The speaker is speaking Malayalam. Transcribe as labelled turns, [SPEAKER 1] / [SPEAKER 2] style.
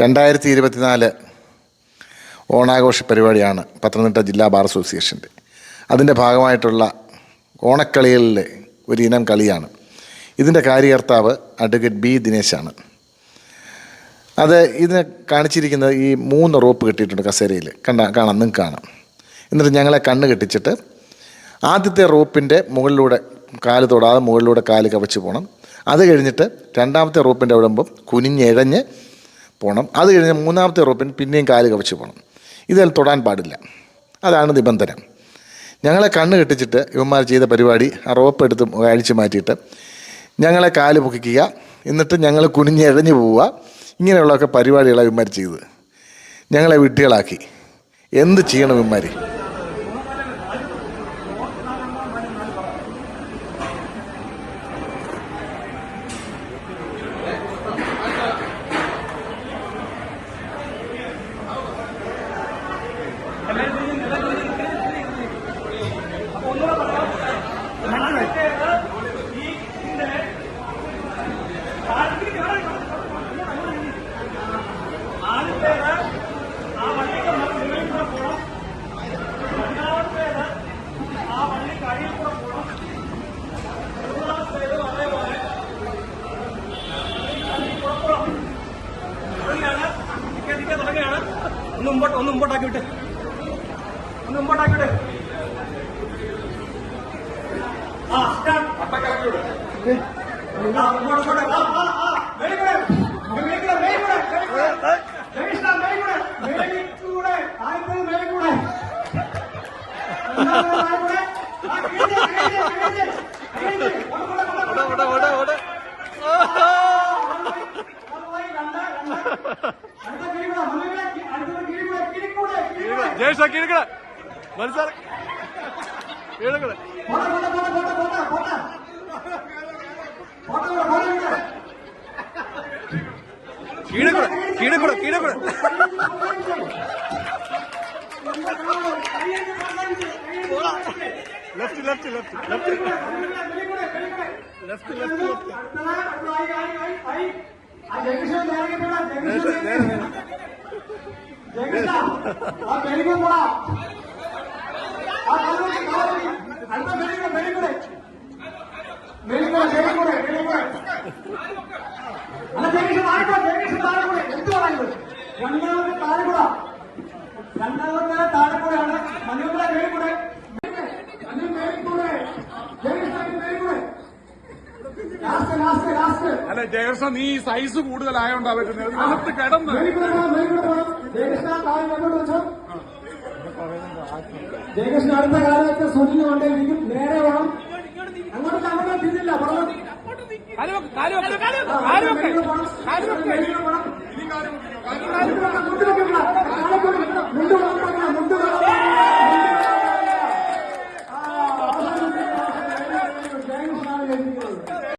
[SPEAKER 1] രണ്ടായിരത്തി ഇരുപത്തിനാല് ഓണാഘോഷ പരിപാടിയാണ് പത്തനംതിട്ട ജില്ലാ ബാർ അസോസിയേഷന്റെ. അതിന്റെ ഭാഗമായിട്ടുള്ള ഓണക്കളികളിലെ ഒരു ഇനം കളിയാണ്. ഇതിന്റെ കാര്യകർത്താവ് അഡ്വക്കേറ്റ് ബി ദിനേശാണ്. അത് ഇതിനെ കാണിച്ചിരിക്കുന്നത് ഈ മൂന്ന് റോപ്പ് കെട്ടിയിട്ടുണ്ട് കസേരയിൽ. കണ്ട കാണാം നിങ്ങൾക്ക് കാണാം. എന്നിട്ട് ഞങ്ങളെ കണ്ണ് കെട്ടിച്ചിട്ട് ആദ്യത്തെ റോപ്പിന്റെ മുകളിലൂടെ കാൽ തൊടാതെ മുകളിലൂടെ കാൽ കവച്ച് പോകണം. അത് കഴിഞ്ഞിട്ട് രണ്ടാമത്തെ റോപ്പിന്റെ അവിടെ കുനിഞ്ഞെഴഞ്ഞ് പോകണം അത് കഴിഞ്ഞ് മൂന്നാമത്തെ റോപ്പിൻ പിന്നെയും കാൽ കവച്ച് പോകണം ഇതിൽ തൊടാൻ പാടില്ല. അതാണ് നിബന്ധന. ഞങ്ങളെ കണ്ണ് കെട്ടിച്ചിട്ട് ഇവന്മാർ ചെയ്ത പരിപാടി ആ റോപ്പ് എടുത്ത് അഴിച്ചു മാറ്റിയിട്ട് ഞങ്ങളെ കാൽ പൊക്കിക്കുക എന്നിട്ട് ഞങ്ങൾ കുനിഞ്ഞ് ഇഴഞ്ഞു പോവുക. ഇങ്ങനെയുള്ളൊക്കെ പരിപാടികളാണ് ഇവന്മാർ ചെയ്തത്. ഞങ്ങളെ വിട്ടികളാക്കി എന്ത് ചെയ്യണം ഇവന്മാർ
[SPEAKER 2] ഒന്ന് മുമ്പോട്ട് ഒന്ന് മുമ്പോട്ടാക്കി വിട്ട്. ഒന്ന് മുമ്പോട്ടാക്കി വിട്ട് ആ സ്റ്റാർട്ട് ആ, മുമ്പോട്ട്, മുമ്പോട്ട്. ആ, ആ, ആ. Very good. Very good, very good, very good. ജഗീഷ് ടാ, very good. Very good. ആയിരത്തി very good. രണ്ടാമത് very good. ആ, കിഴിഞ്ഞ്, കിഴിഞ്ഞ്, കിഴിഞ്ഞ്. കിഴിഞ്ഞ്. ഒന്ന് കൂടെ, കൂടെ, കൂടെ. ഒന്ന് രണ്ട്, രണ്ട്. അടുത്ത കിഴികൂടെ, മുന്നിലെ കി- അടുത്തത് കിഴികൂടെ, കിഴിക്കൂടെ,
[SPEAKER 3] மனுஷார் எழுகல கீழே
[SPEAKER 2] கூட கீழே கூட கீழே கூட. Left left left left left left left Jagatha
[SPEAKER 3] അല്ല ജയകൃഷ്ണ നീ സൈസ് കൂടുതലായോണ്ടാ പറ്റുന്നത് അകത്ത് കിടന്ന്
[SPEAKER 2] ജയകൃഷ്ണൻ അടുത്ത കാലത്ത് സുനിൽ കൊണ്ടേയിരിക്കും നേരെ വേണം അങ്ങോട്ട് അങ്ങോട്ട് തിരിഞ്ഞില്ല പറഞ്ഞു മുണ്ട്